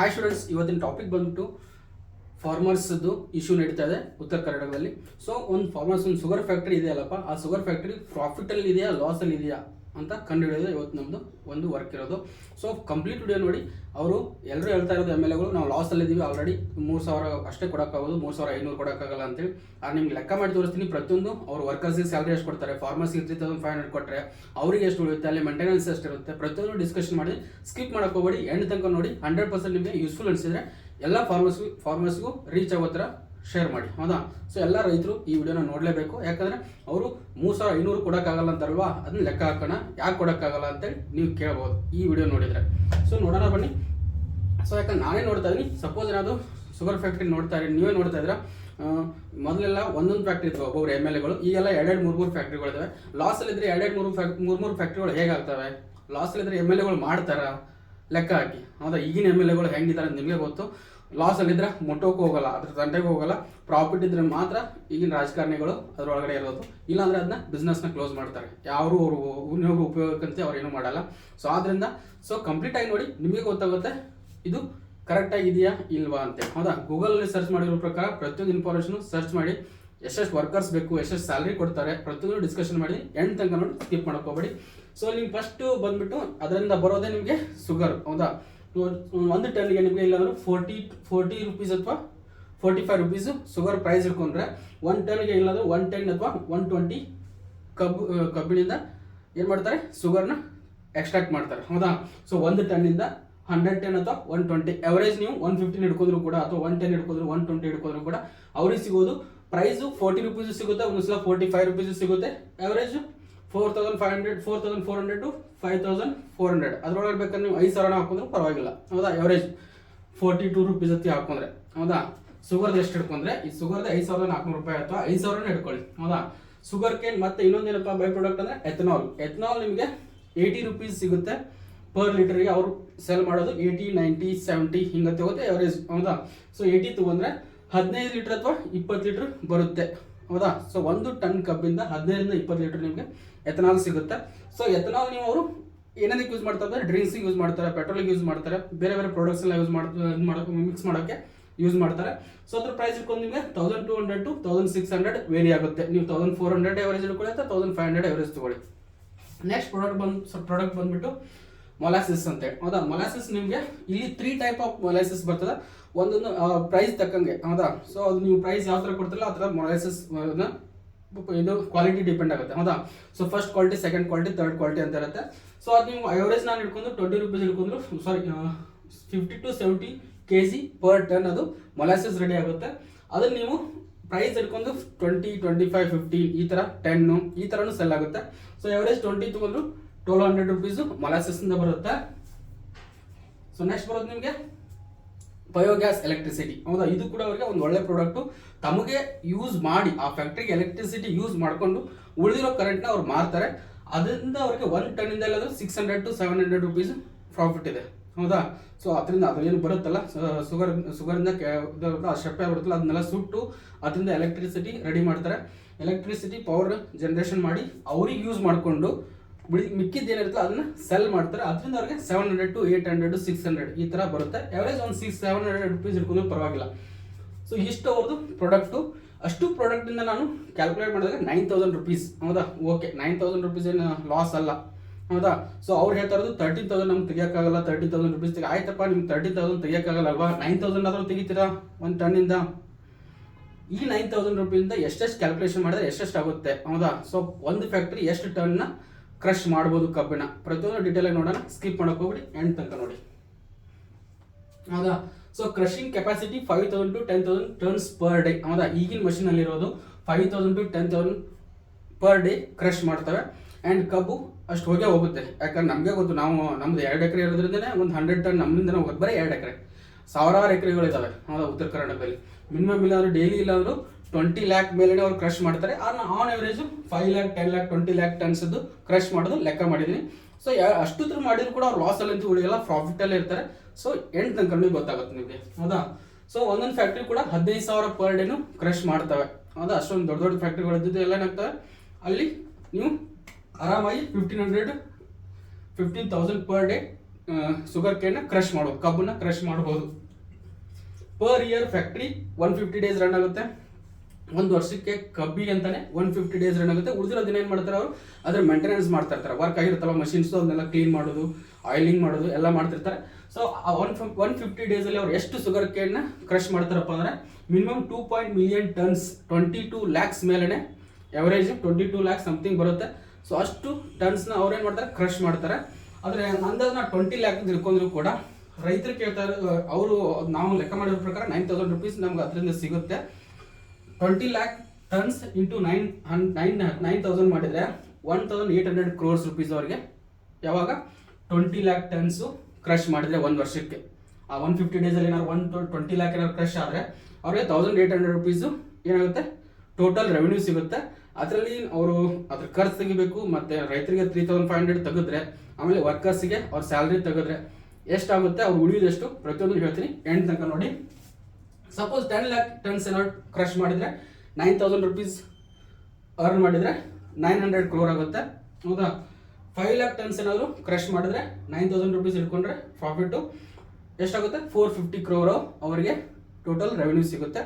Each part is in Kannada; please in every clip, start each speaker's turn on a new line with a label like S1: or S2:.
S1: ಹಾಯ್ ಸ್ಟೂಡೆಂಟ್ಸ್ ಇವತ್ತಿನ ಟಾಪಿಕ್ ಬಂದ್ಬಿಟ್ಟು ಫಾರ್ಮರ್ಸ್ದು ಇಶ್ಯೂ ನಡೀತಾ ಇದೆ ಉತ್ತರ ಕರ್ನಾಟಕದಲ್ಲಿ ಸೊ ಒಂದು ಫಾರ್ಮರ್ಸ್ ಒಂದು ಶುಗರ್ ಫ್ಯಾಕ್ಟ್ರಿ ಇದೆಯಲ್ಲಪ್ಪ? ಆ ಶುಗರ್ ಫ್ಯಾಕ್ಟ್ರಿ ಪ್ರಾಫಿಟಲ್ಲಿ ಇದೆಯಾ ಲಾಸಲ್ಲಿ ಇದೆಯಾ ಅಂತ ಕಂಡುಹಿಡಿಯೋದು ಇವತ್ತು ನಮ್ಮದು ಒಂದು ವರ್ಕ್ ಇರೋದು. ಸೊ ಕಂಪ್ಲೀಟ್ ವಿಡಿಯೋ ನೋಡಿ, ಅವರು ಎಲ್ಲರೂ ಹೇಳ್ತಾ ಇರೋದು ಎಂ ಎಲ್ ಎಗಳು ನಾವು ಲಾಸಲ್ಲಿ ಇದ್ದೀವಿ ಆಲ್ರೆಡಿ ಮೂರು ಸಾವಿರ ಅಷ್ಟೇ ಕೊಡೋಕ್ಕಾಗೋದು ಮೂರು ಸಾವಿರ ಐನೂರು ಕೊಡೋಕ್ಕಾಗಲ್ಲ ಅಂತೇಳಿ ಆ ನಿಮ್ಗೆ ಲೆಕ್ಕ ಮಾಡಿ ತೋರಿಸ್ತೀನಿ, ಪ್ರತಿಯೊಂದು ಅವ್ರು ವರ್ಕರ್ಸಿಗೆ ಸ್ಯಾಲ್ರಿ ಎಷ್ಟು ಕೊಡ್ತಾರೆ ಫಾರ್ಮರ್ಸ್ಗೆ ತ್ರೀ ತೌಸಂಡ್ ಫೈವ್ ಹಂಡ್ರೆಡ್ ಕೊಟ್ಟರೆ ಅವರಿಗೆ ಎಷ್ಟು ಉಳಿಯುತ್ತೆ, ಅಲ್ಲಿ ಮೇಂಟೆನೆನ್ಸ್ ಎಷ್ಟು ಇರುತ್ತೆ, ಪ್ರತಿಯೊಂದು ಡಿಸ್ಕಷನ್ ಮಾಡಿ ಸ್ಕಿಪ್ ಮಾಡೋಕ್ಕೋಗಬೇಡಿ ಎಂಡ್ ತನಕ ನೋಡಿ ಹಂಡ್ರೆಡ್ ಪರ್ಸೆಂಟ್ ನಿಮಗೆ ಯೂಸ್ಫುಲ್ ಅನಿಸಿದ್ರೆ, ಎಲ್ಲ ಫಾರ್ಮರ್ಸ್ ಫಾರ್ಮರ್ಸ್ಗೂ ರೀಚ್ ಆಗೋ ಥರ ಶೇರ್ ಮಾಡಿ, ಹೌದಾ? ಸೊ ಎಲ್ಲ ರೈತರು ಈ ವಿಡಿಯೋನ ನೋಡಲೇಬೇಕು. ಯಾಕಂದ್ರೆ ಅವರು ಮೂರು ಸಾವಿರ ಐನೂರು ಕೊಡೋಕ್ಕಾಗಲ್ಲ ಅಂತಾರಲ್ವಾ? ಅದನ್ನ ಲೆಕ್ಕ ಹಾಕೋಣ. ಯಾಕೆ ಕೊಡೋಕ್ಕಾಗಲ್ಲ ಅಂತೇಳಿ ನೀವು ಕೇಳ್ಬೋದು ಈ ವಿಡಿಯೋ ನೋಡಿದರೆ. ಸೊ ನೋಡೋಣ ಬನ್ನಿ. ಸೊ ಯಾಕಂದ್ರೆ ನಾನೇ ನೋಡ್ತಾ ಇದ್ದೀನಿ ಸಪೋಸ್ ಏನಾದರೂ ಶುಗರ್ ಫ್ಯಾಕ್ಟ್ರಿ ನೋಡ್ತಾ ಇದ್ದೀನಿ. ನೀವೇ ನೋಡ್ತಾ ಇದ್ದೀರಾ? ಮೊದಲೆಲ್ಲ ಒಂದೊಂದು ಫ್ಯಾಕ್ಟ್ರಿ ಇತ್ತು ಒಬ್ಬೊಬ್ರು ಎಂ ಎಲ್ ಎಗಳು. ಈಗೆಲ್ಲ ಎರಡೆರಡು, ಮೂರು ಮೂರು ಫ್ಯಾಕ್ಟ್ರಿಗಳಿದಾವೆ ಲಾಸಲ್ಲಿದ್ದರೆ ಎರಡೆರಡು, ಮೂರು ಫ್ಯಾಕ್ ಮೂರು ಮೂರು ಫ್ಯಾಕ್ಟ್ರಿಗಳು ಹೇಗಾಗ್ತವೆ ಲಾಸಲ್ಲಿದ್ದರೆ ಎಂ ಎಲ್ ಎಗಳು ಮಾಡ್ತಾರ? ಲೆಕ್ಕ ಹಾಕಿ. ಹೌದಾ? ಈಗಿನ ಎಂ ಎಲ್ ಎಗಳು ಹೆಂಗಿದ್ದಾರೆ ನಿಮಗೆ ಗೊತ್ತು. ಲಾಸಲ್ಲಿದ್ದರೆ ಮುಟ್ಟೋಕೆ ಹೋಗಲ್ಲ, ಅದ್ರ ತಂಟೆಗೆ ಹೋಗಲ್ಲ ಪ್ರಾಫಿಟ್ ಇದ್ರೆ ಮಾತ್ರ ಈಗಿನ ರಾಜಕಾರಣಿಗಳು ಅದರೊಳಗಡೆ ಇರೋದು. ಇಲ್ಲಾಂದ್ರೆ ಅದನ್ನ ಬಿಸ್ನೆಸ್ನ ಕ್ಲೋಸ್ ಮಾಡ್ತಾರೆ. ಯಾರು ಅವರು ವಿನಿಯೋಗ ಉಪಯೋಗಕ್ಕಂತೆ ಅವ್ರು ಏನೂ ಮಾಡಲ್ಲ. ಸೊ ಆದ್ರಿಂದ ಸೊ ಕಂಪ್ಲೀಟ್ ಆಗಿ ನೋಡಿ, ನಿಮಗೆ ಗೊತ್ತಾಗುತ್ತೆ ಇದು ಕರೆಕ್ಟ್ ಆಗಿದೆಯಾ ಇಲ್ವಾ ಅಂತ. ಹೌದಾ? ಗೂಗಲಲ್ಲಿ ಸರ್ಚ್ ಮಾಡಿರೋ ಪ್ರಕಾರ ಪ್ರತಿಯೊಂದು ಇನ್ಫಾರ್ಮೇಷನ್ ಸರ್ಚ್ ಮಾಡಿ, ಎಷ್ಟೆಷ್ಟು ವರ್ಕರ್ಸ್ ಬೇಕು, ಎಷ್ಟೆಷ್ಟು ಸ್ಯಾಲ್ರಿ ಕೊಡ್ತಾರೆ, ಪ್ರತಿಯೊಂದು ಡಿಸ್ಕಷನ್ ಮಾಡಿ ಎಂಡ್ ತನಕ ನೋಡಿ ಸ್ಕಿಪ್ ಮಾಡ್ಕೋಬೇಡಿ ಸೊ ನಿಮ್ಗೆ ಫಸ್ಟ್ ಬಂದ್ಬಿಟ್ಟು, ಅದರಿಂದ ಬರೋದೇ ನಿಮಗೆ ಶುಗರ್ ಹೌದಾ? ಒಂದು ಟನ್ಗೆ ನಿಮಗೆ ಇಲ್ಲಾಂದ್ರೆ ಫೋರ್ಟಿ ಫೋರ್ಟಿ ರುಪೀಸ್ ಅಥವಾ forty five rupees sugar price ಇಟ್ಕೊಂಡ್ರೆ ಒನ್ ಟನ್ಗೆ ಇಲ್ಲಾಂದ್ರೆ ಒನ್ ಟೆನ್ ಅಥವಾ ಒನ್ ಟ್ವೆಂಟಿ ಕಬ್ಬು ಕಬ್ಬಿನಿಂದ ಏನು ಮಾಡ್ತಾರೆ? ಶುಗರ್ನ ಎಕ್ಸ್ಟ್ರಾಕ್ಟ್ ಮಾಡ್ತಾರೆ. ಹೌದಾ? ಸೊ ಒಂದು ಟನ್ನಿಂದ ಹಂಡ್ರೆಡ್ ಟೆನ್ ಅಥವಾ ಒನ್ ಟ್ವೆಂಟಿ ಎವರೇಜ್ ನೀವು ಒನ್ ಫಿಫ್ಟೀನ್ ಹಿಡ್ಕೊಂಡ್ರು ಕೂಡ ಅಥವಾ ಒನ್ ಟೆನ್ ಹಿಡ್ಕೊಂಡ್ರು ಒನ್ ಟ್ವೆಂಟಿ ಹಿಡ್ಕೊಂಡ್ರು ಕೂಡ ಅವ್ರಿಗೆ ಸಿಗೋದು ಪ್ರೈಸು ಫೋರ್ಟಿ ರುಪೀಸ್ ಸಿಗುತ್ತೆ ಒಂದು ಸಲ ಫೋರ್ಟಿ ಫೈವ್ ರುಪೀಸ್ ಸಿಗುತ್ತೆ. Average four thousand five hundred four thousand four hundred to five thousand four hundred ಅದ್ರೊಳಗೆ ಬೇಕಾದ್ರೆ ನೀವು ಐದು ಸಾವಿರ ಹಾಕೊಂಡ್ರೆ ಪರವಾಗಿಲ್ಲ. ಹೌದಾ? ಎವರೇಜ್ ಫೋರ್ಟಿ ಟು ರುಪೀಸ್ ಹತ್ತಿ ಹಾಕೊಂಡ್ರೆ. ಹೌದಾ? ಶುಗರ್ದು ಎಷ್ಟು ಹಿಡ್ಕೊಂಡ್ರೆ? ಈ ಶುಗರ್ದು ಐದು ಸಾವಿರದ ನಾಲ್ಕುನೂರು ರೂಪಾಯಿ ಅಥವಾ ಐದು ಸಾವಿರನ ಹಿಡ್ಕೊಳ್ಳಿ. ಹೌದಾ? ಶುಗರ್ ಕೇನ್ ಮತ್ತೆ ಇನ್ನೊಂದೇನಪ್ಪ ಬೈ ಪ್ರಾಡಕ್ಟ್ ಅಂದ್ರೆ ಎಥನಾಲ್ ಎಥನಾಲ್ ನಿಮಗೆ ಏಯ್ಟಿ ರುಪೀಸ್ ಸಿಗುತ್ತೆ ಪರ್ ಲೀಟರ್ಗೆ ಅವರು ಸೆಲ್ ಮಾಡೋದು ಏಯ್ಟಿ ನೈಂಟಿ ಸೆವೆಂಟಿ ಹಿಂಗತ್ತೆ ಹೋಗುತ್ತೆ ಎವರೇಜ್ ಹೌದಾ? ಸೊ ಏಯ್ಟಿ ತಗೊಂಡ್ರೆ ಹದಿನೈದು ಲೀಟರ್ ಅಥವಾ ಇಪ್ಪತ್ತು ಲೀಟರ್ ಬರುತ್ತೆ. ಹೌದಾ? ಸೊ ಒಂದು ಟನ್ ಕಬ್ಬಿಂದ ಹದಿನೈದರಿಂದ ಇಪ್ಪತ್ತು ಲೀಟರ್ ನಿಮಗೆ ಎಥನಾಲ್ ಸಿಗುತ್ತೆ. ಸೊ ಎಥನಾಲ್ ನೀವು ಅವರು ಏನೇನಕ್ಕೆ ಯೂಸ್ ಮಾಡ್ತಾರೆ ಡ್ರಿಂಕ್ಸಿಗೆ ಯೂಸ್ ಮಾಡ್ತಾರೆ ಪೆಟ್ರೋಲಿಗೆ ಯೂಸ್ ಮಾಡ್ತಾರೆ, ಬೇರೆ ಬೇರೆ ಪ್ರಾಡಕ್ಟ್ಸ್ ಎಲ್ಲ ಯೂಸ್ ಮಾಡೋಕೆ ಮಿಕ್ಸ್ ಮಾಡೋಕ್ಕೆ ಯೂಸ್ ಮಾಡ್ತಾರೆ. ಸೊ ಅದ್ರ ಪ್ರೈಸ್ ಇಟ್ಕೊಂಡು ನಿಮಗೆ thousand two hundred to thousand six hundred vary ಆಗುತ್ತೆ. ನೀವು ತೌಸಂಡ್ ಫೋರ್ ಹಂಡ್ರೆಡ್ ಎವರೇಜ್ ಇಟ್ಕೊಳ್ಳಿ ಅಥವಾ ತೌಸಂಡ್ ಫೈವ್ ಹಂಡ್ರೆಡ್ ಎವರೇಜ್ ತಗೊಳ್ಳಿ. ನೆಕ್ಸ್ಟ್ ಪ್ರಾಡಕ್ಟ್ ಬಂದು ಪ್ರಾಡಕ್ಟ್ ಬಂದ್ಬಿಟ್ಟು ಮೊಲಾಸಿಸ್ ಅಂತ. ಹೌದಾ? ಮೊಲಾಸಿಸ್ ನಿಮಗೆ ಇಲ್ಲಿ ತ್ರೀ ಟೈಪ್ ಆಫ್ ಮೊಲಾಸಿಸ್ ಬರ್ತದೆ. ಒಂದೊಂದು ಪ್ರೈಸ್ ತಕ್ಕಂಗೆ, ಹೌದಾ? ಸೊ ಅದು ನೀವು ಪ್ರೈಸ್ ಯಾವ ಥರ ಕೊಡ್ತಿರಲ್ಲ ಆ ಥರ ಮೊಲಾಸಿಸ್ ಇದು ಕ್ವಾಲಿಟಿ ಡಿಪೆಂಡ್ ಆಗುತ್ತೆ, ಹೌದಾ? So first quality second quality third quality ಅಂತ ಇರುತ್ತೆ. ಸೊ ಅದು ನೀವು ಅವರೇಜ್ ನಾನು ಹಿಡ್ಕೊಂಡು twenty rupees ಹಿಡ್ಕೊಂಡ್ರು sorry fifty to seventy K G per ton ಅದು ಮೊಲಾಸಿಸ್ ರೆಡಿ ಆಗುತ್ತೆ. ಅದನ್ನು ನೀವು ಪ್ರೈಸ್ ಹಿಡ್ಕೊಂಡು ಟ್ವೆಂಟಿ ಟ್ವೆಂಟಿ ಫೈವ್ ಫಿಫ್ಟಿ ಈ ಥರ ಟೆನ್ನು ಈ ಥರನೂ ಸೆಲ್ ಆಗುತ್ತೆ. ಸೊ ಎವರೇಜ್ ಟ್ವೆಂಟಿ ತಗೊಂಡ್ರು ಟ್ವೆಲ್ ಹಂಡ್ರೆಡ್ ರುಪೀಸು ಮೊಲಾಸಿಸ್ನಿಂದ ಬರುತ್ತೆ. ಸೊ ನೆಕ್ಸ್ಟ್ ಬರೋದು ನಿಮಗೆ ಬಯೋಗ್ಯಾಸ್ ಎಲೆಕ್ಟ್ರಿಸಿಟಿ ಹೌದಾ? ಇದು ಕೂಡ ಅವರಿಗೆ ಒಂದು ಒಳ್ಳೆ ಪ್ರಾಡಕ್ಟು ತಮಗೆ ಯೂಸ್ ಮಾಡಿ, ಆ ಫ್ಯಾಕ್ಟ್ರಿಗೆ ಎಲೆಕ್ಟ್ರಿಸಿಟಿ ಯೂಸ್ ಮಾಡಿಕೊಂಡು ಉಳಿದಿರೋ ಕರೆಂಟ್ನ ಅವ್ರು ಮಾರ್ತಾರೆ. ಅದರಿಂದ ಅವ್ರಿಗೆ ಒನ್ ಟನ್ನಿಂದ ಎಲ್ಲಾದ್ರೂ six hundred to seven hundred rupees profit ಇದೆ. ಹೌದಾ? ಸೊ ಅದರಿಂದ ಅದು ಏನು ಬರುತ್ತಲ್ಲ ಸುಗರ್ ಶುಗರಿಂದ ಶೆಪ್ಪೆ ಬರುತ್ತಲ್ಲ, ಅದನ್ನೆಲ್ಲ ಸುಟ್ಟು ಅದರಿಂದ ಎಲೆಕ್ಟ್ರಿಸಿಟಿ ರೆಡಿ ಮಾಡ್ತಾರೆ. ಎಲೆಕ್ಟ್ರಿಸಿಟಿ ಪವರ್ ಜನರೇಷನ್ ಮಾಡಿ ಅವ್ರಿಗೆ ಯೂಸ್ ಮಾಡಿಕೊಂಡು ಮಿಕ್ಕಿದ್ದು ಏನಿರುತ್ತೋ ಅದನ್ನ ಸೆಲ್ ಮಾಡ್ತಾರೆ. ಅದರಿಂದ ಅವ್ರಿಗೆ seven hundred to eight hundred six hundred ಈ ಥರ ಬರುತ್ತೆ. ಎವರೇಜ್ ಒಂದು ಸಿಕ್ಸ್ ಸೆವೆನ್ ಹಂಡ್ರೆಡ್ ರುಪೀಸ್ ಇಟ್ಕೊಂಡು ಪರವಾಗಿಲ್ಲ. ಸೊ ಇಷ್ಟು ಅವ್ರದ್ದು ಪ್ರಾಡಕ್ಟು ಅಷ್ಟು ಪ್ರಾಡಕ್ಟಿಂದ ನಾನು ಕ್ಯಾಲ್ಕುಲೇಟ್ ಮಾಡಿದಾಗ ನೈನ್ ತೌಸಂಡ್ ರುಪೀಸ್ ಹೌದಾ? ಓಕೆ ನೈನ್ ತೌಸಂಡ್ ರುಪೀಸ್ ಏನು ಲಾಸ್ ಅಲ್ಲ. ಹೌದಾ? ಸೊ ಅವ್ರು ಹೇಳ್ತಾ ಇರೋದು ತರ್ಟೀನ್ ತೌಸಂಡ್ ನಮ್ಗೆ ತೆಗಿಯೋಕ್ಕಾಗಲ್ಲ ತರ್ಟಿ ತೌಸಂಡ್ ರುಪೀಸ್ ತೆಗೆ ಆಯ್ತಪ್ಪ, ನಿಮ್ಗೆ ತರ್ಟಿ ತೌಸಂಡ್ ತೆಗಿಯೋಕ್ಕಾಗಲ್ಲ ಅಲ್ವಾ? ನೈನ್ ತೌಸಂಡ್ ಆದರೂ ತೆಗಿತೀರಾ ಒಂದು ಟನ್ನಿಂದ ಈ ನೈನ್ ತೌಸಂಡ್ ರುಪೀಸಿಂದ ಎಷ್ಟೆಷ್ಟು ಕ್ಯಾಲ್ಕುಲೇಷನ್ ಮಾಡಿದ್ರೆ ಎಷ್ಟೆಷ್ಟು ಆಗುತ್ತೆ? ಹೌದಾ? ಸೊ ಒಂದು ಫ್ಯಾಕ್ಟ್ರಿ ಎಷ್ಟು ಟನ್ನ ಕ್ರಶ್ ಮಾಡ್ಬೋದು ಕಬ್ಬಿಣ. ಪ್ರತಿಯೊಂದು ಡಿಟೇಲ್ ಆಗಿ ನೋಡೋಣ. ಸ್ಕಿಪ್ ಮಾಡಕ್ ಹೋಗ್ಬಿಡಿ. ಎಂಡ್ ತನಕ ನೋಡಿ. ಹೌದಾ? So crushing capacity five thousand to ten thousand tons per day ಹೌದಾ? ಈಗಿನ ಮಷಿನ್ ಅಲ್ಲಿ ಇರೋದು five thousand to ten thousand per day crush ಮಾಡ್ತವೆ. ಆ್ಯಂಡ್ ಕಬ್ಬು ಅಷ್ಟು ಹೋಗೇ ಹೋಗುತ್ತೆ. ಯಾಕಂದ್ರೆ ನಮಗೆ ಗೊತ್ತು, ನಾವು ನಮ್ದು ಎರಡು ಎಕರೆ ಇರೋದ್ರಿಂದನೇ ಒಂದು ಹಂಡ್ರೆಡ್ ಟನ್ ನಮ್ಮಿಂದನೇ ಹೋಗುತ್ತೆ. ಬರೀ ಎರಡು ಎಕರೆ. ಸಾವಿರಾರು ಎಕರೆಗಳಿದ್ದಾವೆ ಹೌದಾ? ಉತ್ತರ ಕರ್ನಾಟಕದಲ್ಲಿ. ಮಿನಿಮಮ್ ಇಲ್ಲಾದ್ರೂ ಡೈಲಿ ಇಲ್ಲಾಂದ್ರೂ ಟ್ವೆಂಟಿ ಲ್ಯಾಕ್ ಮೇಲೆ ಅವ್ರು ಕ್ರಶ್ ಮಾಡ್ತಾರೆ. On average five lakh ten lakh twenty lakh ಟನ್ಸ್ದು crush ಮಾಡೋದು ಲೆಕ್ಕ ಮಾಡಿದ್ದೀನಿ ಸೊ ಅಷ್ಟು ಮಾಡಿದ್ರು ಕೂಡ ಅವ್ರು ಲಾಸ್ ಅಲ್ಲಿ ಅಂತೂ ಉಳಿಯಲ್ಲ ಪ್ರಾಫಿಟ್ ಅಲ್ಲೇ ಇರ್ತಾರೆ. ಸೊ ಎಂಟು ತನಕ ಗೊತ್ತಾಗುತ್ತೆ ನಿಮಗೆ. ಹೌದಾ? ಸೊ ಒಂದೊಂದು ಫ್ಯಾಕ್ಟ್ರಿ ಕೂಡ ಹದಿನೈದು ಸಾವಿರ ಪರ್ ಡೇನು ಕ್ರಶ್ ಮಾಡ್ತವೆ. ಹೌದಾ? ಅಷ್ಟೊಂದು ದೊಡ್ಡ ದೊಡ್ಡ ಫ್ಯಾಕ್ಟ್ರಿಗಳು ಇದ್ದಿದ್ದು ಎಲ್ಲ ಏನಾಗ್ತವೆ? ಅಲ್ಲಿ ನೀವು ಆರಾಮಾಗಿ fifteen hundred fifteen thousand per day sugar ಕೇನ್ನ crush ಮಾಡೋದು ಕಬ್ಬನ್ನ ಕ್ರಶ್ ಮಾಡ್ಬೋದು. Per year factory one fifty days run ಆಗುತ್ತೆ. ಒಂದು ವರ್ಷಕ್ಕೆ ಕಬ್ಬಿ ಅಂತಾನೆ ಒನ್ ಫಿಫ್ಟಿ ಡೇಸ್ ರನ್ ಆಗುತ್ತೆ. ಉಳಿದಿರೋ ದಿನ ಏನು ಮಾಡ್ತಾರೆ ಅವರು? ಅದ್ರ ಮೇಂಟೆನೆನ್ಸ್ ಮಾಡ್ತಾ ಇರ್ತಾರೆ. ವರ್ಕ್ ಆಗಿರುತ್ತಲ್ಲ ಮಷಿನ್ಸ್ ಅದನ್ನೆಲ್ಲ ಕ್ಲೀನ್ ಮಾಡೋದು ಆಯಿಲಿಂಗ್ ಮಾಡೋದು ಎಲ್ಲ ಮಾಡ್ತಿರ್ತಾರೆ. ಸೊ ಒನ್ ಒನ್ ಫಿಫ್ಟಿ ಡೇಸಲ್ಲಿ ಅವ್ರು ಎಷ್ಟು ಶುಗರ್ ಕೇನ್ನ ಕ್ರಶ್ ಮಾಡ್ತಾರಪ್ಪ ಅಂದರೆ minimum two point million tons twenty two lakhs ಮೇಲೇ average twenty two lakhs something ಬರುತ್ತೆ ಸೊ ಅಷ್ಟು ಟನ್ಸ್ನ ಅವ್ರೇನು ಮಾಡ್ತಾರೆ? ಕ್ರಶ್ ಮಾಡ್ತಾರೆ. ಆದರೆ ಅಂದಾಜು ಟ್ವೆಂಟಿ ಲ್ಯಾಕ್ ತಿಳ್ಕೊಂಡ್ರು ಕೂಡ ರೈತರು ಕೇಳ್ತಾರೆ ಅವರು ನಾವು ಲೆಕ್ಕ ಮಾಡಿರೋ ಪ್ರಕಾರ ನೈನ್ ತೌಸಂಡ್ ರುಪೀಸ್ ನಮ್ಗೆ ಅದರಿಂದ ಸಿಗುತ್ತೆ. Twenty lakh tons into nine nine nine thousand ಮಾಡಿದರೆ one thousand eight hundred crores rupees ಅವ್ರಿಗೆ. ಯಾವಾಗ? ಟ್ವೆಂಟಿ ಲ್ಯಾಕ್ ಟನ್ಸು ಕ್ರಶ್ ಮಾಡಿದರೆ ಒಂದು ವರ್ಷಕ್ಕೆ. ಆ ಒನ್ ಫಿಫ್ಟಿ ಡೇಸಲ್ಲಿ ಏನಾದ್ರು ಒನ್ ಟ್ವೆಂಟಿ ಲ್ಯಾಕ್ ಏನಾದ್ರು ಕ್ರಶ್ ಆದರೆ ಅವ್ರಿಗೆ ತೌಸಂಡ್ ಏಯ್ಟ್ ಹಂಡ್ರೆಡ್ ರುಪೀಸು ಏನಾಗುತ್ತೆ? ಟೋಟಲ್ ರೆವೆನ್ಯೂ ಸಿಗುತ್ತೆ. ಅದರಲ್ಲಿ ಅವರು ಅದ್ರ ಖರ್ಚು ತೆಗಿಬೇಕು, ಮತ್ತು ರೈತರಿಗೆ ತ್ರೀ ತೌಸಂಡ್ ಫೈವ್ ಹಂಡ್ರೆಡ್ ತೆಗೆದ್ರೆ, ಆಮೇಲೆ ವರ್ಕರ್ಸಿಗೆ ಅವ್ರ ಸ್ಯಾಲ್ರಿ ತೆಗೆದ್ರೆ ಎಷ್ಟಾಗುತ್ತೆ? ಅವ್ರು ಉಳಿಯೋದೆಷ್ಟು ಪ್ರತಿಯೊಂದು ಹೇಳ್ತೀನಿ. ಎಂಟು ತನಕ ನೋಡಿ. ಸಪೋಸ್ ಟೆನ್ ಲ್ಯಾಕ್ ಟನ್ಸ್ ಏನಾದ್ರು ಕ್ರಶ್ ಮಾಡಿದರೆ ನೈನ್ ತೌಸಂಡ್ ರುಪೀಸ್ ಅರ್ನ್ ಮಾಡಿದರೆ ನೈನ್ ಹಂಡ್ರೆಡ್ ಕ್ರೋರ್ ಆಗುತ್ತೆ. ಹೌದಾ? ಫೈವ್ ಲ್ಯಾಕ್ ಟನ್ಸ್ ಏನಾದರೂ ಕ್ರಶ್ ಮಾಡಿದ್ರೆ ನೈನ್ ತೌಸಂಡ್ ರುಪೀಸ್ ಇಟ್ಕೊಂಡ್ರೆ ಪ್ರಾಫಿಟ್ಟು ಎಷ್ಟಾಗುತ್ತೆ? ಫೋರ್ ಫಿಫ್ಟಿ ಕ್ರೋರು ಅವರಿಗೆ ಟೋಟಲ್ ರೆವೆನ್ಯೂ ಸಿಗುತ್ತೆ.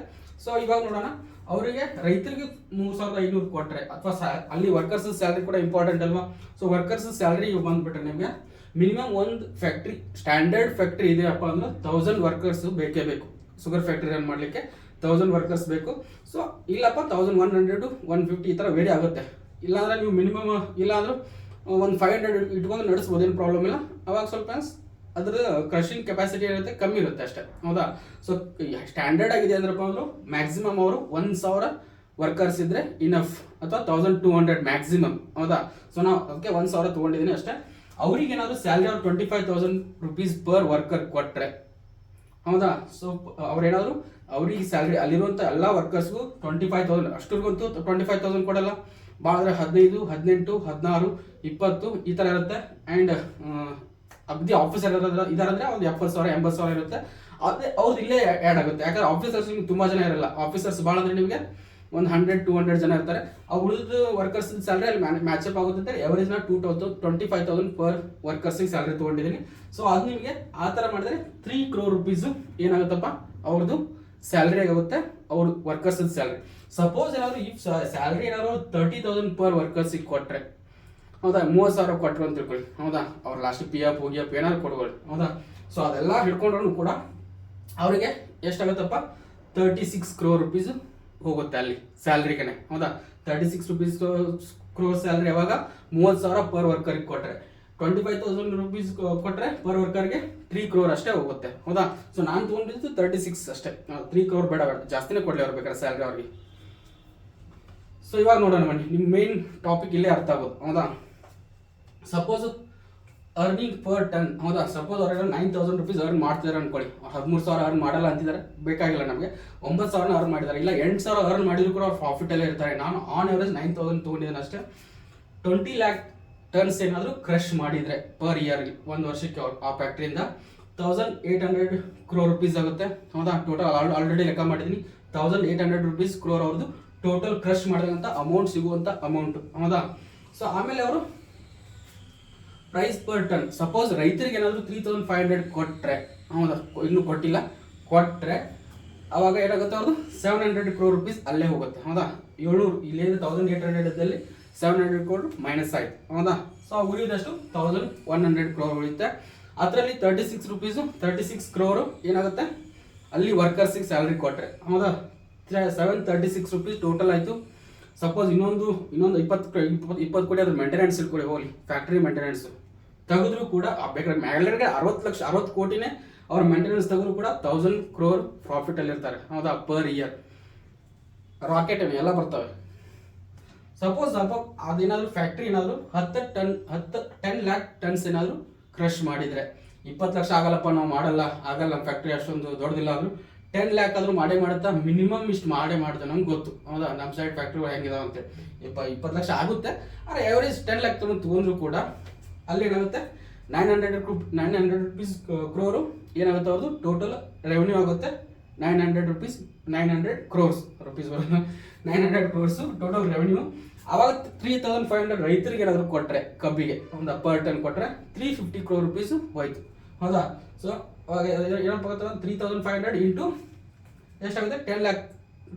S1: ಸೊ ಇವಾಗ ನೋಡೋಣ. ಅವರಿಗೆ ರೈತರಿಗೆ ಮೂರು ಸಾವಿರದ ಐನೂರು ಕೊಟ್ಟರೆ ಅಥವಾ ಅಲ್ಲಿ ವರ್ಕರ್ಸ್ ಸ್ಯಾಲ್ರಿ ಕೂಡ ಇಂಪಾರ್ಟೆಂಟ್ ಅಲ್ವಾ? ಸೊ ವರ್ಕರ್ಸ್ ಸ್ಯಾಲ್ರಿ ಬಂದ್ಬಿಟ್ರೆ ನಿಮಗೆ ಮಿನಿಮಮ್ ಒಂದು ಫ್ಯಾಕ್ಟ್ರಿ ಸ್ಟ್ಯಾಂಡರ್ಡ್ ಫ್ಯಾಕ್ಟ್ರಿ ಇದೆಯಪ್ಪ ಅಂದ್ರೆ ತೌಸಂಡ್ ವರ್ಕರ್ಸ್ ಬೇಕೇ ಬೇಕು. ಶುಗರ್ ಫ್ಯಾಕ್ಟ್ರಿ ರನ್ ಮಾಡಲಿಕ್ಕೆ ತೌಸಂಡ್ ವರ್ಕರ್ಸ್ ಬೇಕು. ಸೊ ಇಲ್ಲಪ್ಪ thousand one hundred one fifty ಈ ಥರ ವೇರಿ ಆಗುತ್ತೆ. ಇಲ್ಲಾಂದರೆ ನೀವು ಮಿನಿಮಮ್ ಇಲ್ಲಾಂದರೂ ಒಂದು ಫೈವ್ ಹಂಡ್ರೆಡ್ ಇಟ್ಕೊಂಡು ನಡೆಸ್ಬೋದು ಏನು ಪ್ರಾಬ್ಲಮ್ ಇಲ್ಲ. ಅವಾಗ ಸ್ವಲ್ಪ ಅದ್ರ ಕ್ರಷಿಂಗ್ ಕೆಪಾಸಿಟಿ ಏನಿರುತ್ತೆ ಕಮ್ಮಿ ಇರುತ್ತೆ ಅಷ್ಟೇ. ಹೌದಾ? ಸೊ ಸ್ಟ್ಯಾಂಡರ್ಡ್ ಆಗಿದೆ ಅಂದ್ರಪ್ಪ ಅಂದರು ಮ್ಯಾಕ್ಸಿಮಮ್ ಅವರು ಒಂದು ಸಾವಿರ ವರ್ಕರ್ಸ್ ಇದ್ದರೆ ಇನಫ್ ಅಥವಾ ತೌಸಂಡ್ ಟೂ ಹಂಡ್ರೆಡ್ ಮ್ಯಾಕ್ಸಿಮಮ್ ಹೌದಾ? ಸೊ ನಾವು ಅದಕ್ಕೆ ಒಂದು ಸಾವಿರ ತೊಗೊಂಡಿದ್ದೀನಿ ಅಷ್ಟೇ. ಅವ್ರಿಗೆ ಏನಾದರೂ ಸ್ಯಾಲ್ರಿ ಅವ್ರು twenty five thousand rupees per worker ಕೊಟ್ಟರೆ ಹೌದಾ? ಸೊ ಅವ್ರೇನಾದ್ರು ಅವ್ರಿಗೆ ಸ್ಯಾಲ್ರಿ ಅಲ್ಲಿರುವಂಥ ಎಲ್ಲ ವರ್ಕರ್ಸ್ಗೂ ಟ್ವೆಂಟಿ ಫೈವ್ ತೌಸಂಡ್ ಅಷ್ಟರಿಗಂತೂ ಟ್ವೆಂಟಿ ಫೈವ್ ತೌಸಂಡ್ ಕೊಡಲ್ಲ. ಭಾಳ ಅಂದರೆ ಹದಿನೈದು, ಹದಿನೆಂಟು, ಹದಿನಾರು, ಇಪ್ಪತ್ತು, ಈ ಥರ ಇರುತ್ತೆ. ಆ್ಯಂಡ್ ಅಗ್ದಿ ಆಫೀಸರ್ ಇದಾರಂದ್ರೆ ಒಂದು ಎಪ್ಪತ್ತು ಸಾವಿರ, ಎಂಬತ್ತು ಸಾವಿರ ಇರುತ್ತೆ. ಅದೇ ಅವ್ರದ್ದು ಇಲ್ಲೇ ಆ್ಯಡ್ ಆಗುತ್ತೆ. ಯಾಕಂದ್ರೆ ಆಫೀಸರ್ಸ್ ನಿಮ್ಗೆ ತುಂಬ ಜನ ಇರಲ್ಲ. ಆಫೀಸರ್ಸ್ ಭಾಳ ಅಂದರೆ ನಿಮಗೆ ಒಂದು ಹಂಡ್ರೆಡ್ ಟೂ ಹಂಡ್ರೆಡ್ ಜನ ಇರ್ತಾರೆ. ಆ ಉಳಿದ ವರ್ಕರ್ಸ್ ಸ್ಯಾಲ್ರಿ ಅಲ್ಲಿ ಮ್ಯಾಚಪ್ ಆಗುತ್ತೆ ಎವರೇಜ್ ನಾ two thousand twenty five thousand per ವರ್ಕರ್ಸಿಗೆ salary ತೊಗೊಂಡಿದ್ದೀನಿ ಸೊ ಅದು ನಿಮಗೆ ಆ ಥರ ಮಾಡಿದ್ರೆ ತ್ರೀ ಕ್ರೋರ್ ರುಪೀಸು ಏನಾಗುತ್ತಪ್ಪ? ಅವ್ರದ್ದು ಸ್ಯಾಲ್ರಿ ಆಗುತ್ತೆ, ಅವ್ರ ವರ್ಕರ್ಸ್ ಸ್ಯಾಲ್ರಿ ಸಪೋಸ್ ಏನಾದ್ರು ಈ ಸ್ಯಾಲ್ರಿ ಏನಾದ್ರು ತರ್ಟಿ ತೌಸಂಡ್ ಪರ್ ವರ್ಕರ್ಸಿಗೆ ಕೊಟ್ಟರೆ ಹೌದಾ? ಮೂವತ್ತು ಸಾವಿರ ಕೊಟ್ಟರು ಅಂತ ತಿಳ್ಕೊಳ್ಳಿ. ಹೌದಾ? ಅವ್ರ ಲಾಸ್ಟ್ ಪಿ ಎಫ್ ಹೋಗಿ ಎಫ್ ಏನಾದ್ರು ಕೊಡ್ಕೊಳ್ಳಿ ಹೌದಾ? ಸೊ ಅದೆಲ್ಲ ಹಿಡ್ಕೊಂಡ್ರು ಕೂಡ ಅವರಿಗೆ ಎಷ್ಟಾಗುತ್ತಪ್ಪ? ತರ್ಟಿ ಸಿಕ್ಸ್ ಕ್ರೋರ್ ರುಪೀಸ್ ಹೋಗುತ್ತೆ ಅಲ್ಲಿ ಸ್ಯಾಲ್ರಿಗೆನೆ ಹೌದಾ? Thirty six rupees crore salary ಯಾವಾಗ? ಮೂವತ್ತು ಸಾವಿರ ಪರ್ ವರ್ಕರ್ಗೆ ಕೊಟ್ಟರೆ ಟ್ವೆಂಟಿ ಫೈವ್ ತೌಸಂಡ್ ರುಪೀಸ್ ಕೊಟ್ಟರೆ ಪರ್ ವರ್ಕರ್ಗೆ ತ್ರೀ ಕ್ರೋರ್ ಅಷ್ಟೇ ಹೋಗುತ್ತೆ. ಹೌದಾ? ಸೊ ನಾನು ತೊಗೊಂಡಿದ್ದು ತರ್ಟಿ ಸಿಕ್ಸ್ ಅಷ್ಟೇ ತ್ರೀ ಕ್ರೋರ್ ಬೇಡ ಬೇಡ. ಜಾಸ್ತಿನೇ ಕೊಡಲಿ ಅವ್ರು ಬೇಕಾದ್ರೆ ಸ್ಯಾಲ್ರಿ ಅವ್ರಿಗೆ. ಸೊ ಇವಾಗ ನೋಡೋಣ ಬನ್ನಿ. ನಿಮ್ಮ ಮೇನ್ ಟಾಪಿಕ್ ಇಲ್ಲೇ ಅರ್ಥ ಆಗೋದು. ಹೌದಾ? ಸಪೋಸ್ ಅರ್ನಿಂಗ್ ಪರ್ ಟನ್ ಹೌದಾ? ಸಪೋಸ್ ಅವರೆಲ್ಲ ನೈನ್ ತೌಸಂಡ್ ರುಪೀಸ್ ಅರ್ನ್ ಮಾಡ್ತಿದ್ದಾರೆ ಅನ್ಕೊಳ್ಳಿ. ಹದಿಮೂರು ಸಾವಿರ ಅರ್ನ್ ಮಾಡಲ್ಲ ಅಂತಿದ್ದಾರೆ ಬೇಕಾಗಿಲ್ಲ ನಮಗೆ. ಒಂಬತ್ತು ಸಾವಿರ ಅರ್ನ್ ಮಾಡಿದ್ದಾರೆ ಇಲ್ಲ, ಎಂಟು ಸಾವಿರ ಅರ್ನ್ ಮಾಡಿದ್ರು ಕೂಡ ಅವ್ರು ಪ್ರಾಫಿಟಲ್ಲೇ ಇರ್ತಾರೆ. ನಾನು ಆನ್ ಎವರೇಜ್ ನೈನ್ ತೌಸಂಡ್ ತೊಗೊಂಡಿದ್ದೇನೆ ಅಷ್ಟೇ. ಟ್ವೆಂಟಿ ಲ್ಯಾಕ್ ಟನ್ಸ್ ಏನಾದರೂ ಕ್ರಶ್ ಮಾಡಿದರೆ ಪರ್ ಇಯರ್ಗೆ ಒಂದು ವರ್ಷಕ್ಕೆ ಅವ್ರು ಆ ಫ್ಯಾಕ್ಟ್ರಿಯಿಂದ thousand eight hundred crore rupees ಆಗುತ್ತೆ. ಹೌದಾ? ಟೋಟಲ್ ಆಲ್ರೆಡಿ ಲೆಕ್ಕ ಮಾಡಿದ್ದೀನಿ. Thousand eight hundred rupees crore ಅವ್ರದ್ದು ಟೋಟಲ್ ಕ್ರಶ್ ಮಾಡಿದಂಥ ಅಮೌಂಟ್ ಸಿಗುವಂಥ ಅಮೌಂಟು ಹೌದಾ? ಸೊ ಆಮೇಲೆ ಅವರು ಪ್ರೈಸ್ ಪರ್ ಟನ್ ಸಪೋಸ್ ರೈತರಿಗೆ ಏನಾದರೂ ತ್ರೀ ತೌಸಂಡ್ ಫೈವ್ ಹಂಡ್ರೆಡ್ ಕೊಟ್ಟರೆ ಹೌದಾ? ಇನ್ನೂ ಕೊಟ್ಟಿಲ್ಲ. ಕೊಟ್ಟರೆ ಅವಾಗ ಏನಾಗುತ್ತೆ ಅವ್ರದ್ದು ಸೆವೆನ್ ಹಂಡ್ರೆಡ್ ಕ್ರೋರ್ ರುಪೀಸ್ ಅಲ್ಲೇ ಹೋಗುತ್ತೆ. ಹೌದಾ? ಏಳ್ನೂರು ಇಲ್ಲೇನು ತೌಸಂಡ್ ಏಟ್ ಹಂಡ್ರೆಡಲ್ಲಿ ಸೆವೆನ್ ಹಂಡ್ರೆಡ್ ಕ್ರೋರ್ ಮೈನಸ್ ಆಯ್ತು. ಹೌದಾ? ಸೊ ಉಳಿದಷ್ಟು ತೌಸಂಡ್ ಒನ್ ಹಂಡ್ರೆಡ್ ಕ್ರೋರ್ ಉಳಿಯುತ್ತೆ. ಅದರಲ್ಲಿ thirty six rupees thirty six crore ಏನಾಗುತ್ತೆ? ಅಲ್ಲಿ ವರ್ಕರ್ಸಿಗೆ ಸ್ಯಾಲ್ರಿ ಕೊಟ್ಟರೆ ಹೌದಾ? Seven thirty six rupees total ಆಯಿತು. ಸಪೋಸ್ ಇನ್ನೊಂದು ಇನ್ನೊಂದು ಇಪ್ಪತ್ತು ಇಪ್ಪತ್ತು ಕೋಟಿ ಅದ್ರ ಮೇಂಟೆನೆನ್ಸ್ ಇಟ್ಕೊಳ್ಳಿ, ಹೋಗಲಿ. ಫ್ಯಾಕ್ಟ್ರಿ ಮೇಂಟೆನೆನ್ಸು ತೆಗೆದ್ರು ಕೂಡ ಮ್ಯಾಲೇರಿಗೆ ಅರವತ್ತು ಲಕ್ಷ, ಅರವತ್ತು ಕೋಟಿನೇ ಅವ್ರ ಮೇಂಟೆನೆನ್ಸ್ ತೆಗೆದ್ರು ಕೂಡ ತೌಸಂಡ್ ಕ್ರೋರ್ ಪ್ರಾಫಿಟಲ್ಲಿ ಇರ್ತಾರೆ. ಹೌದಾ? ಪರ್ ಇಯರ್ ರಾಕೆಟ್ ಎಲ್ಲ ಬರ್ತವೆ. ಸಪೋಸ್ ಸಪೋಸ್ ಅದೇನಾದರೂ ಫ್ಯಾಕ್ಟ್ರಿ ಏನಾದರೂ ಹತ್ತು ಟನ್ ಹತ್ತು ಟೆನ್ ಲ್ಯಾಕ್ ಟನ್ಸ್ ಏನಾದರೂ ಕ್ರಶ್ ಮಾಡಿದರೆ. ಇಪ್ಪತ್ತು ಲಕ್ಷ ಆಗಲ್ಲಪ್ಪ, ನಾವು ಮಾಡಲ್ಲ. ಆಗಲ್ಲ, ನಮ್ಮ ಫ್ಯಾಕ್ಟ್ರಿ ಅಷ್ಟೊಂದು ದೊಡ್ಡದಿಲ್ಲ ಆದರೂ ಟೆನ್ ಲ್ಯಾಕ್ ಆದರೂ ಮಾಡೇ ಮಾಡುತ್ತಾ? ಮಿನಿಮಮ್ ಇಷ್ಟು ಮಾಡೇ ಮಾಡ್ದೆ ನಮ್ಗೆ ಗೊತ್ತು. ಹೌದಾ? ನಮ್ಮ ಸೈಡ್ ಫ್ಯಾಕ್ಟ್ರಿಗಳು ಹೆಂಗಿದಾವೆ ಅಂತ ಇಪ್ಪ ಇಪ್ಪತ್ತು ಲಕ್ಷ ಆಗುತ್ತೆ. ಆದರೆ ಎವರೇಜ್ ಟೆನ್ ಲ್ಯಾಕ್ ತಗೊಂಡು ತೊಗೊಂಡ್ರು ಕೂಡ ಅಲ್ಲಿ ಏನಾಗುತ್ತೆ? Nine hundred rupees nine hundred rupees crore ಏನಾಗುತ್ತೆ ಅವ್ರದ್ದು ಟೋಟಲ್ ರೆವೆನ್ಯೂ ಆಗುತ್ತೆ. Nine hundred rupees nine hundred crores rupees ಬರೋದು nine hundred crores total revenue ಅವಾಗ ತ್ರೀ ತೌಸಂಡ್ ಫೈವ್ ಹಂಡ್ರೆಡ್ ರೈತರಿಗೆ ಏನಾದರೂ ಕೊಟ್ಟರೆ ಕಬ್ಬಿಗೆ, ಒಂದು ಪರ್ ಟನ್ ಕೊಟ್ಟರೆ ತ್ರೀ ಫಿಫ್ಟಿ ಕ್ರೋರ್ ರುಪೀಸು ಹೋಯ್ತು. ಹೌದಾ? ಸೊ ಏನಪ್ಪ ಗೊತ್ತಾ? Three thousand five hundred into ಎಷ್ಟಾಗುತ್ತೆ? ಟೆನ್ ಲ್ಯಾಕ್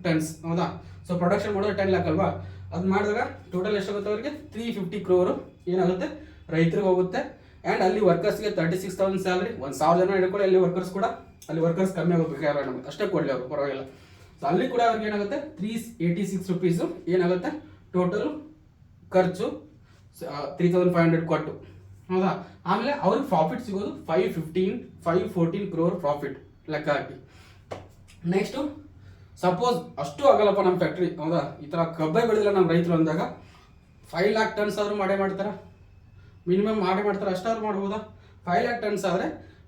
S1: ಟನ್ಸ್ ಹೌದಾ? ಸೊ ಪ್ರೊಡಕ್ಷನ್ ಮಾಡೋದು ಟೆನ್ ಲ್ಯಾಕ್ ಅಲ್ವಾ? ಅದು ಮಾಡಿದಾಗ ಟೋಟಲ್ ಎಷ್ಟಾಗುತ್ತೆ ಅವ್ರಿಗೆ? ತ್ರೀ ಫಿಫ್ಟಿ ಕ್ರೋರು ಏನಾಗುತ್ತೆ? ರೈತರಿಗೆ ಹೋಗುತ್ತೆ. ಆ್ಯಂಡ್ ಅಲ್ಲಿ ವರ್ಕರ್ಸ್ಗೆ ತರ್ಟಿ ಸಿಕ್ಸ್ ತೌಸಂಡ್ ಸ್ಯಾಲ್ರಿ ಒಂದು ಸಾವಿರ ಜನ ಹಿಡ್ಕೊಳ್ಳಿ ಅಲ್ಲಿ ವರ್ಕರ್ಸ್ ಕೂಡ. ಅಲ್ಲಿ ವರ್ಕರ್ಸ್ ಕಮ್ಮಿ ಆಗೋಗ್ಬೇಕಾದ್ರೆ ನಮಗೆ ಅಷ್ಟೇ ಕೊಡಲಿ ಅವರು, ಪರವಾಗಿಲ್ಲ. ಸೊ ಅಲ್ಲಿ ಕೂಡ ಅವ್ರಿಗೆ ಏನಾಗುತ್ತೆ? ತ್ರೀ ಏಯ್ಟಿ ಸಿಕ್ಸ್ ರುಪೀಸು ಏನಾಗುತ್ತೆ? ಟೋಟಲ್ ಖರ್ಚು ತ್ರೀ ತೌಸಂಡ್ ಫೈವ್ ಹಂಡ್ರೆಡ್ ಕೊಟ್ಟು. ಹೌದಾ? ಆಮೇಲೆ ಅವ್ರಿಗೆ ಪ್ರಾಫಿಟ್ ಸಿಗೋದು five fifteen five fourteen crore profit ಲೆಕ್ಕ ಹಾಕಿ. ನೆಕ್ಸ್ಟು ಸಪೋಸ್ ಅಷ್ಟು ಆಗಲ್ಲಪ್ಪ ನಮ್ಮ ಫ್ಯಾಕ್ಟ್ರಿ ಹೌದಾ? ಈ ಥರ ಕಬ್ಬೆ ಬೆಳೆದಿಲ್ಲ ನಮ್ಮ ರೈತರು ಅಂದಾಗ ಫೈವ್ ಲ್ಯಾಕ್ ಟನ್ಸ್ ಆದರೂ ಮಾಡೇ ಮಾಡ್ತಾರ? ಮಿನಿಮಮ್ ಆರ್ಡರ್ ಮಾಡ್ತಾರೆ ಅಷ್ಟಾದ್ರು ಮಾಡ್ಬೋದಾ? ಫೈವ್ ಲ್ಯಾಕ್ ಟನ್ಸ್ ಆದರೆ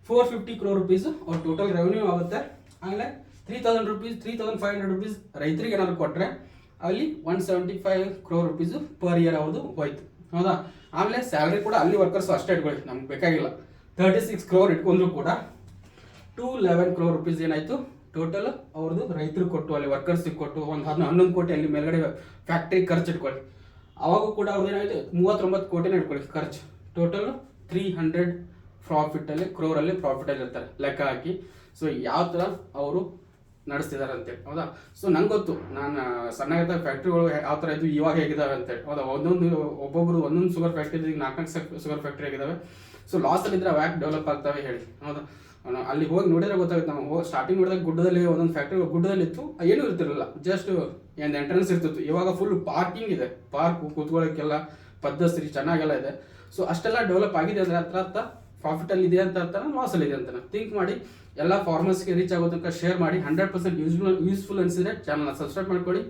S1: ಫೋರ್ ಫಿಫ್ಟಿ ಕ್ರೋ ರುಪೀಸು ಅವ್ರ ಟೋಟಲ್ ರೆವೆನ್ಯೂ ಆಗುತ್ತೆ. ಆಮೇಲೆ three thousand rupees three thousand five hundred rupees ರೈತರಿಗೆ ಏನಾದ್ರು ಕೊಟ್ಟರೆ ಅಲ್ಲಿ one seventy five crore rupees per year ಅವ್ರದ್ದು ಹೋಯ್ತು. ಹೌದಾ? ಆಮೇಲೆ ಸ್ಯಾಲ್ರಿ ಕೂಡ ಅಲ್ಲಿ ವರ್ಕರ್ಸ್ ಅಷ್ಟೇ ಇಟ್ಕೊಳ್ಳಿ, ನಮ್ಗೆ ಬೇಕಾಗಿಲ್ಲ. ತರ್ಟಿ ಸಿಕ್ಸ್ ಕ್ರೋರ್ ಇಟ್ಕೊಂಡ್ರು ಕೂಡ ಟೂ ಲೆವೆನ್ ಕ್ರೋರ್ ರುಪೀಸ್ ಏನಾಯಿತು? ಟೋಟಲ್ ಅವ್ರದ್ದು ರೈತರು ಕೊಟ್ಟು, ಅಲ್ಲಿ ವರ್ಕರ್ಸಿಗೆ ಕೊಟ್ಟು ಒಂದು ಹನ್ನೊಂದು ಕೋಟಿ ಅಲ್ಲಿ ಮೇಲ್ಗಡೆ ಫ್ಯಾಕ್ಟ್ರಿ ಖರ್ಚು ಇಟ್ಕೊಳ್ಳಿ. ಅವಾಗೂ ಕೂಡ ಅವ್ರದ್ದು ಏನಾಯ್ತು? ಮೂವತ್ತೊಂಬತ್ತು ಕೋಟಿನ ಇಟ್ಕೊಳ್ಳಿ ಖರ್ಚು. ಟೋಟಲ್ ತ್ರೀ ಹಂಡ್ರೆಡ್ ಅಲ್ಲಿ ಕ್ರೋರಲ್ಲಿ ಪ್ರಾಫಿಟಲ್ಲಿ ಇರ್ತಾರೆ, ಲೆಕ್ಕ ಹಾಕಿ. ಸೊ ಯಾವ ಥರ ಅವರು ನಡೆಸ್ತಿದ್ದಾರೆ ಹೌದಾ? ಸೊ ನಂಗೆ ಗೊತ್ತು, ನಾನು ಸಣ್ಣ ಫ್ಯಾಕ್ಟ್ರಿಗಳು ಯಾವ ಥರ ಇದು ಇವಾಗ ಹೇಗಿದಾವೆ ಅಂತೇಳಿ ಹೌದಾ? ಒಂದೊಂದು ಒಬ್ಬೊಬ್ರು ಒಂದೊಂದು ಸುಗರ್ ಫ್ಯಾಕ್ಟ್ರಿ ನಾಲ್ಕು ಸುಗರ್ ಫ್ಯಾಕ್ಟ್ರಿ ಆಗಿದ್ದಾವೆ ಸೊ ಇದ್ರೆ ಅವು ಯಾಕೆ ಡೆವಲಪ್ ಆಗ್ತವೆ ಹೇಳಿ, ಹೌದಾ? ಅಲ್ಲಿ ಹೋಗಿ ನೋಡಿದ್ರೆ ಗೊತ್ತಾಗುತ್ತೆ, ನಾವು ಸ್ಟಾರ್ಟಿಂಗ್ ನೋಡಿದಾಗ ಗುಡ್ಡದಲ್ಲಿ ಒಂದೊಂದು ಫ್ಯಾಕ್ಟ್ರಿ ಗುಡ್ಡದಲ್ಲಿ ಇತ್ತು, ಏನೂ ಇರ್ತಿರಲಿಲ್ಲ ಜಸ್ಟ್ ಒಂದು ಎಂಟ್ರೆನ್ಸ್ ಇರ್ತಿತ್ತು ಇವಾಗ ಫುಲ್ ಪಾರ್ಕಿಂಗ್ ಇದೆ. ಪಾರ್ಕ್ ಕೂತ್ಕೊಳ್ಳೋಕ್ಕೆಲ್ಲ ಪದ್ಧತಿ ಚೆನ್ನಾಗೆಲ್ಲ ಇದೆ. ಸೊ ಅಷ್ಟೆಲ್ಲ ಡೆವಲಪ್ ಆಗಿದೆ ಅಂದರೆ ಹತ್ರ ಅರ್ಥ ಪ್ರಾಫಿಟಲ್ಲಿ ಇದೆ ಅಂತ ಅರ್ಥ ಲಾಸಲ್ಲಿ ಇದೆ ಅಂತ ಥಿಂಕ್ ಮಾಡಿ, ಎಲ್ಲ ಫಾರ್ಮರ್ಸ್ಗೆ ರೀಚ್ ಆಗೋ ತನಕ ಶೇರ್ ಮಾಡಿ ಹಂಡ್ರೆಡ್ ಪರ್ಸೆಂಟ್ ಯೂಸ್ಫುಲ್ ಯೂಸ್ಫುಲ್ ಅನಿಸಿದ್ರೆ ಚಾನಲ್ನ ಸಬ್ಸ್ಕ್ರೈಬ್ ಮಾಡ್ಕೊಳ್ಳಿ.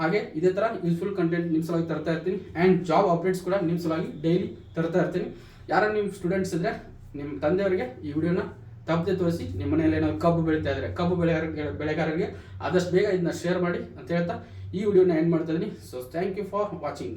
S1: ಹಾಗೆ ಇದೇ ಥರ ಯೂಸ್ಫುಲ್ ಕಂಟೆಂಟ್ ನಿಮ್ಮ ಸಲುವಾಗಿ ತರ್ತಾ ಇರ್ತೀನಿ. ಆ್ಯಂಡ್ ಜಾಬ್ ಅಪ್ಡೇಟ್ಸ್ ಕೂಡ ನಿಮ್ಮ ಸಲುವಾಗಿ ಡೈಲಿ ತರ್ತಾ ಇರ್ತೀನಿ. ಯಾರು ನಿಮ್ಮ ಸ್ಟೂಡೆಂಟ್ಸ್ ಇದ್ದರೆ ನಿಮ್ಮ ತಂದೆಯವರಿಗೆ ಈ ವಿಡಿಯೋನ ತಪ್ಪದೆ ತೋರಿಸಿ ನಿಮ್ಮ ಮನೆಯಲ್ಲಿ ಏನಾದ್ರು ಕಬ್ಬು ಬೆಳೀತಾ ಇದ್ದಾರೆ ಕಬ್ಬು ಬೆಳೆಗಾರ, ಬೆಳೆಗಾರರಿಗೆ ಆದಷ್ಟು ಬೇಗ ಇದನ್ನ ಶೇರ್ ಮಾಡಿ ಅಂತ ಹೇಳ್ತಾ ಈ ವಿಡಿಯೋನ ಎಂಡ್ ಮಾಡ್ತಾ ಇದ್ದೀನಿ so thank you for watching